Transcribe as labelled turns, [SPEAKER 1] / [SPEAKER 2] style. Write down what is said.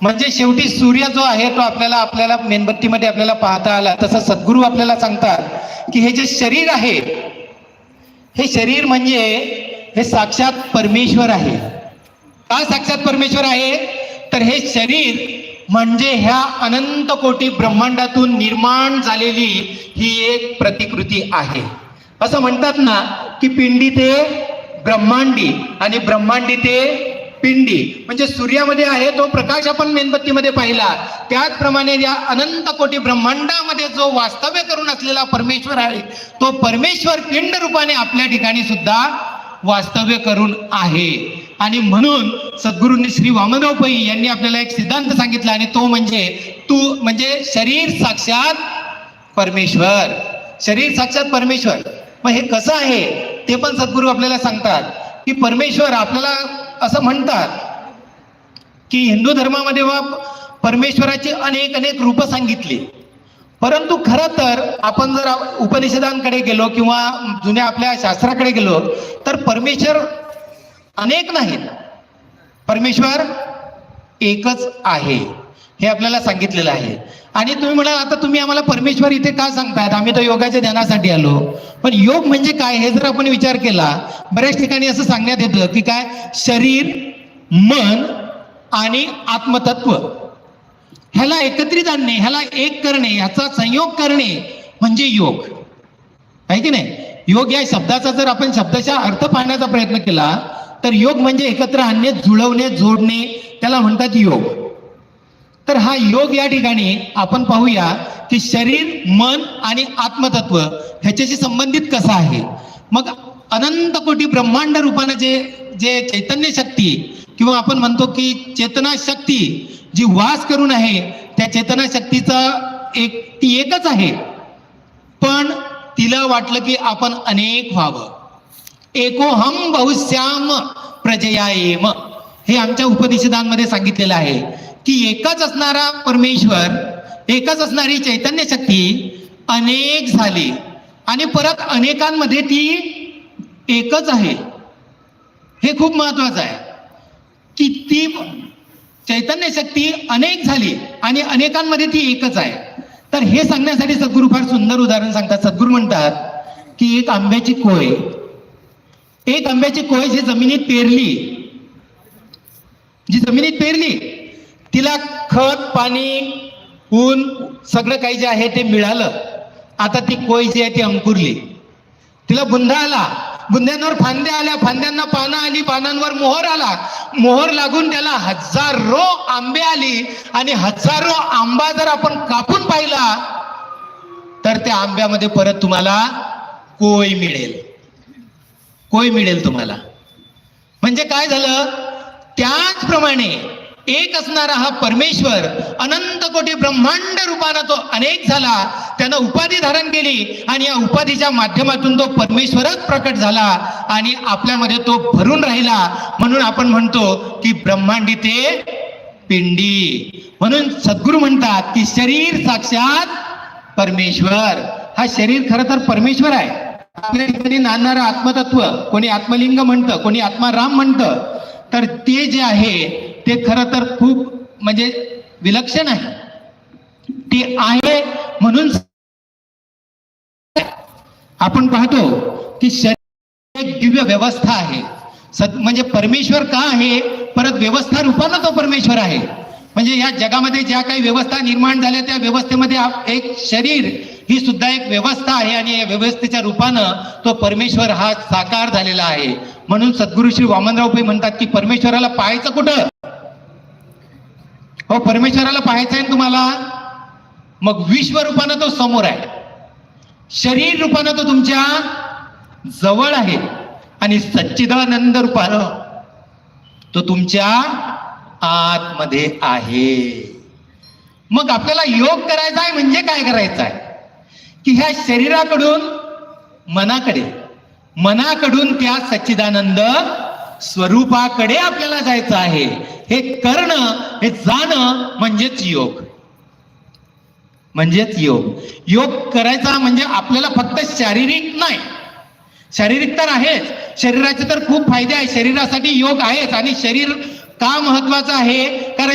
[SPEAKER 1] म्हणजे शेवटी सूर्य जो आहे तो आपल्याला आपल्याला मेणबत्तीमध्ये आपल्याला पाहता आला. तसं सद्गुरू आपल्याला सांगतात की हे जे शरीर आहे हे शरीर म्हणजे हे साक्षात परमेश्वर आहे. का साक्षात परमेश्वर आहे? तर हे शरीर म्हणजे ह्या अनंत कोटी ब्रह्मांडातून निर्माण झालेली ही एक प्रतिकृती आहे. असं म्हणतात ना की पिंडी ते ब्रह्मांडी आणि ब्रह्मांडी ते पिंडी म्हणजे सूर्यामध्ये आहे तो प्रकाश आपण मेणबत्तीमध्ये पाहिला. त्याचप्रमाणे या अनंत कोटी ब्रह्मांडामध्ये जो वास्तव्य करून असलेला परमेश्वर आहे तो परमेश्वर पिंड रूपाने आपल्या ठिकाणी सुद्धा वास्तव्य करून आहे. आणि म्हणून सद्गुरूंनी श्री वामनराव पै यांनी आपल्याला एक सिद्धांत सांगितला आणि तो म्हणजे तू म्हणजे शरीर साक्षात परमेश्वर. शरीर साक्षात परमेश्वर. मग हे कसं आहे? ते पण सद्गुरू आपल्याला सांगतात की परमेश्वर आपल्याला असं म्हणतात की हिंदू धर्मामध्ये वा परमेश्वराची अनेक अनेक रूप सांगितली. परंतु खरं तर आपण जर उपनिषदांकडे गेलो किंवा जुन्या आपल्या शास्त्राकडे गेलो तर परमेश्वर अनेक नाहीत. परमेश्वर एकच आहे. हे आपल्याला सांगितलेलं आहे. आणि तुम्ही म्हणाल आता तुम्ही आम्हाला परमेश्वर इथे का सांगतायत? आम्ही तर योगाच्या ध्यानासाठी आलो. पण योग म्हणजे काय? हे जर आपण विचार केला बऱ्याच ठिकाणी असं सांगण्यात येतं की काय? शरीर मन आणि आत्मतत्व. ह्याला एकत्रित आणणे ह्याला एक करणे ह्याचा संयोग करणे म्हणजे योग. आहे की नाही? योग या शब्दाचा जर आपण शब्दाचा अर्थ पाहण्याचा प्रयत्न केला तर योग म्हणजे एकत्र आणणे जुळवणे जोडणे त्याला म्हणतात योग. तर हा योग या ठिकाणी आपण पाहूया की शरीर मन आणि आत्मतत्व ह्याच्याशी संबंधित कसं आहे. मग अनंत कोटी ब्रह्मांड रूपानं जे जे चैतन्य शक्ती किंवा आपण म्हणतो की चेतना शक्ती जी वास करून आहे त्या चेतना शक्तीचा एक ती एकच आहे. पण तिला वाटलं की आपण अनेक व्हावं. एकोहम बहुश्याम प्रजया एम हे आमच्या उपनिषदांमध्ये सांगितलेलं आहे. की एकच असणारा परमेश्वर एकच असणारी चैतन्य शक्ती अनेक झाली. आणि परत अनेकांमध्ये ती एकच आहे. हे खूप महत्वाचं आहे. की ती चैतन्य शक्ती अनेक झाली आणि अनेकांमध्ये ती एकच आहे. तर हे सांगण्यासाठी सद्गुरू फार सुंदर उदाहरण सांगतात. सद्गुरू म्हणतात की एक आंब्याची कोय एक आंब्याची कोय जी जमिनीत पेरली जी जमिनीत पेरली तिला खत पाणी ऊन सगळं काही जे आहे ते मिळालं. आता ती कोय जी आहे ती अंकुरली. तिला बुंधा आला. बुंध्यांवर फांद्या आल्या. फांद्यांना पानं आली. पानांवर मोहर आला. मोहर लागून त्याला हजारो आंबे आली आणि हजारो आंबा जर आपण कापून पाहिला तर त्या आंब्यामध्ये परत तुम्हाला कोय मिळेल. कोय मिळेल तुम्हाला. म्हणजे काय झालं? त्याचप्रमाणे एक असणारा हा परमेश्वर अनंत कोटी ब्रह्मांड रूपानं तो अनेक झाला त्यानं उपाधी धारण केली आणि या उपाधीच्या माध्यमातून तो परमेश्वरच प्रकट झाला आणि आपल्यामध्ये तो भरून राहिला. म्हणून आपण म्हणतो की ब्रह्मांडी ते पिंडी. म्हणून सद्गुरू म्हणतात की शरीर साक्षात परमेश्वर. हा शरीर खरं तर परमेश्वर आहे. आपल्या ठिकाणी नांदणारं आत्मतत्व कोणी आत्मलिंग म्हणतं कोणी आत्माराम म्हणतं तर ते जे आहे ते खरं तर खूप म्हणजे विलक्षण आहे. ते आहे म्हणून आपण पाहतो की शरीर एक दिव्य व्यवस्था आहे. म्हणजे परमेश्वर का आहे? परत व्यवस्था रूपानं तो परमेश्वर आहे. म्हणजे या जगामध्ये ज्या काही व्यवस्था निर्माण झाल्या त्या व्यवस्थेमध्ये एक शरीर ही सुद्धा एक व्यवस्था आहे आणि या व्यवस्थेच्या रूपानं तो परमेश्वर हा साकार झालेला आहे. म्हणून सद्गुरु श्री वामनराव पै म्हणतात की परमेश्वराला पाहायचं कुठं? हो परमेश्वराला पाहायचं आहे ना तुम्हाला? मग विश्व रूपानं तो समोर आहे. शरीर रूपानं तो तुमच्या जवळ आहे. आणि सच्चिदानंद रूपानं तो तुमच्या आतमध्ये आहे. मग आपल्याला योग करायचा आहे म्हणजे काय करायचं आहे? की ह्या शरीराकडून मनाकडे मनाकडून त्या सच्चिदानंद स्वरूपाकडे आपल्याला जायचं आहे. हे करणं हे जाणं म्हणजेच योग. म्हणजेच योग. योग करायचा म्हणजे आपल्याला फक्त शारीरिक नाही. शारीरिक तर आहेच. शरीराचे तर खूप फायदे आहेत. शरीरासाठी योग आहेच आणि शरीर का महत्वाचं आहे? कारण